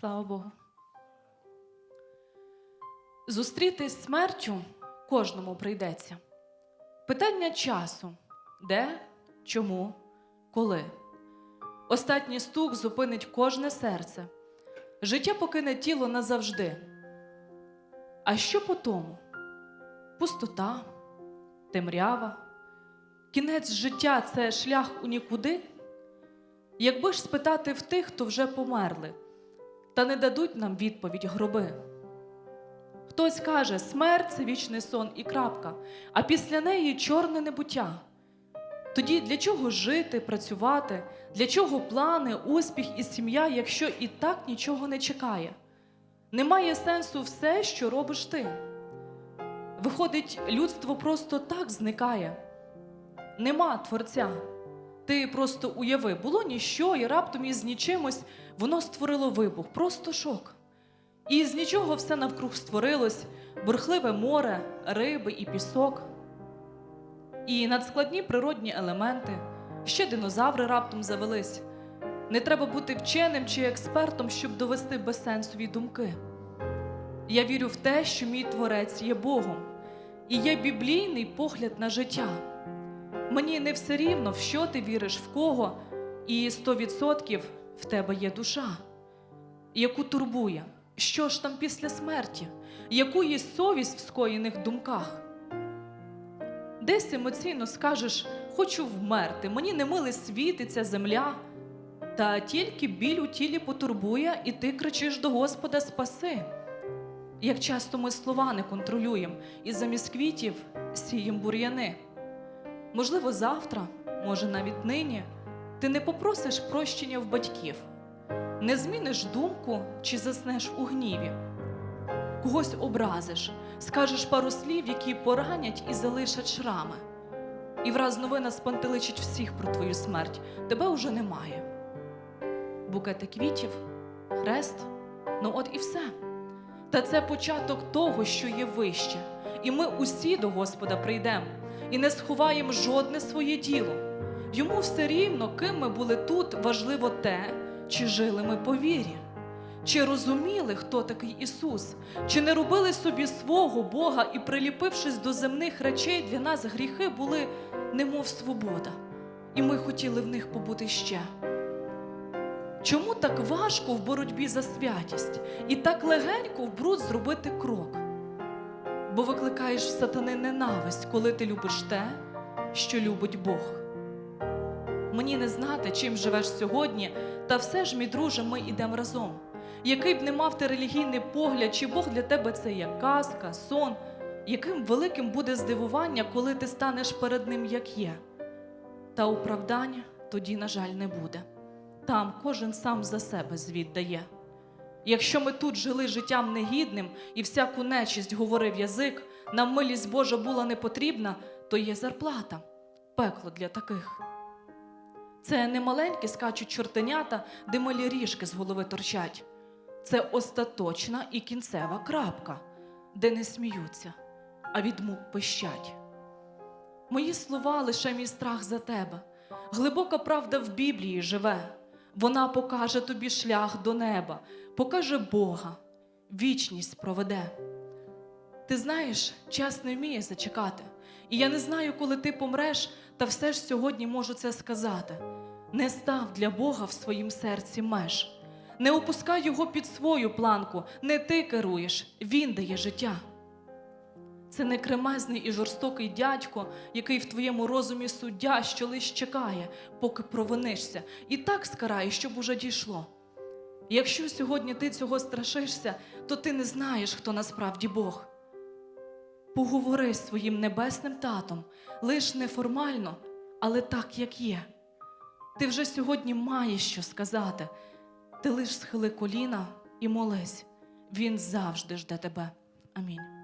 Слава Богу. Зустрітись смертю кожному прийдеться. Питання часу: де, чому, коли. Остатній стук зупинить кожне серце. Життя покине тіло назавжди. А що по тому? Пустота, темрява, кінець життя це шлях у нікуди. Якби ж спитати в тих, хто вже померли, та не дадуть нам відповідь гроби. Хтось каже, смерть це вічний сон і крапка, а після неї чорне небуття. Тоді для чого жити, працювати, для чого плани, успіх і сім'я, якщо і так нічого не чекає? Немає сенсу все, що робиш ти. Виходить, людство просто так зникає. Нема творця. Ти просто уяви, було ніщо, і раптом із нічимось воно створило вибух, просто шок. І з нічого все навкруг створилось бурхливе море, риби і пісок. І надскладні природні елементи, ще динозаври раптом завелись. Не треба бути вченим чи експертом, щоб довести безсенсові думки. Я вірю в те, що мій творець є Богом, і є біблійний погляд на життя. Мені не все рівно, в що ти віриш, в кого, і 100% в тебе є душа, яку турбує, що ж там після смерті, яку є совість в скоєних думках. Десь емоційно скажеш, хочу вмерти, мені не милий світ і ця земля. Та тільки біль у тілі потурбує, і ти кричиш до Господа спаси. Як часто ми слова не контролюємо, і замість квітів сієм бур'яни. Можливо, завтра, може навіть нині, ти не попросиш прощення в батьків, не зміниш думку чи заснеш у гніві, когось образиш, скажеш пару слів, які поранять і залишать шрами. І враз новина спантеличить всіх про твою смерть, тебе уже немає. Букети квітів, хрест, ну от і все. Та це початок того, що є вище, і ми усі до Господа прийдемо і не сховаємо жодне своє діло. Йому все рівно, ким ми були тут, важливо те, чи жили ми по вірі, чи розуміли, хто такий Ісус, чи не робили собі свого Бога і, приліпившись до земних речей, для нас гріхи були немов свобода, і ми хотіли в них побути ще. Чому так важко в боротьбі за святість і так легенько в бруд зробити крок? Бо викликаєш в сатани ненависть, коли ти любиш те, що любить Бог. Мені не знати, чим живеш сьогодні, та все ж, мій друже, ми йдемо разом. Який б не мав ти релігійний погляд, чи Бог для тебе це є казка, сон, яким великим буде здивування, коли ти станеш перед ним, як є. Та оправдання тоді, на жаль, не буде. Там кожен сам за себе звіт дає. Якщо ми тут жили життям негідним і всяку нечисть говорив язик, нам милість Божа була не потрібна, то є зарплата, пекло для таких. Це не маленькі скачуть чортенята, де милі ріжки з голови торчать. Це остаточна і кінцева крапка, де не сміються, а від мук пищать. Мої слова лише мій страх за тебе. Глибока правда в Біблії живе. Вона покаже тобі шлях до неба, покаже Бога, вічність проведе. Ти знаєш, час не вміє зачекати. І я не знаю, коли ти помреш, та все ж сьогодні можу це сказати. Не став для Бога в своїм серці меж. Не опускай його під свою планку, не ти керуєш, він дає життя. Це не кремезний і жорстокий дядько, який в твоєму розумі суддя, що лиш чекає, поки провинишся, і так скарає, щоб уже дійшло. Якщо сьогодні ти цього страшишся, то ти не знаєш, хто насправді Бог. Поговори з своїм небесним татом, лиш неформально, але так, як є. Ти вже сьогодні маєш що сказати. Ти лиш схили коліна і молись, він завжди жде тебе. Амінь.